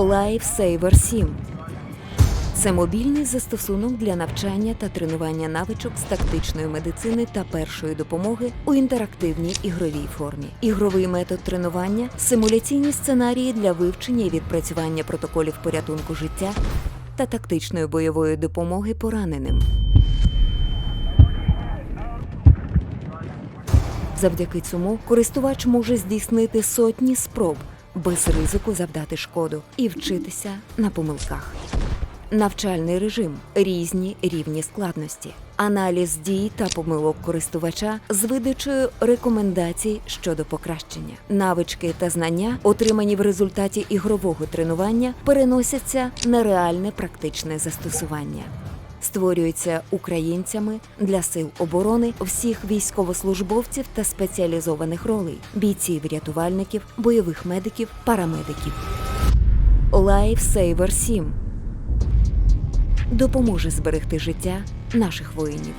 Lifesaver 7 це мобільний застосунок для навчання та тренування навичок з тактичної медицини та першої допомоги у інтерактивній ігровій формі. Ігровий метод тренування, симуляційні сценарії для вивчення і відпрацювання протоколів порятунку життя та тактичної бойової допомоги пораненим. Завдяки цьому користувач може здійснити сотні спроб без ризику завдати шкоду і вчитися на помилках. Навчальний режим різні рівні складності, аналіз дій та помилок користувача з видачею рекомендацій щодо покращення. Навички та знання, отримані в результаті ігрового тренування, переносяться на реальне практичне застосування. Створюється українцями для сил оборони всіх військовослужбовців та спеціалізованих ролей бійців, рятувальників, бойових медиків, парамедиків. Lifesaver 7 допоможе зберегти життя наших воїнів.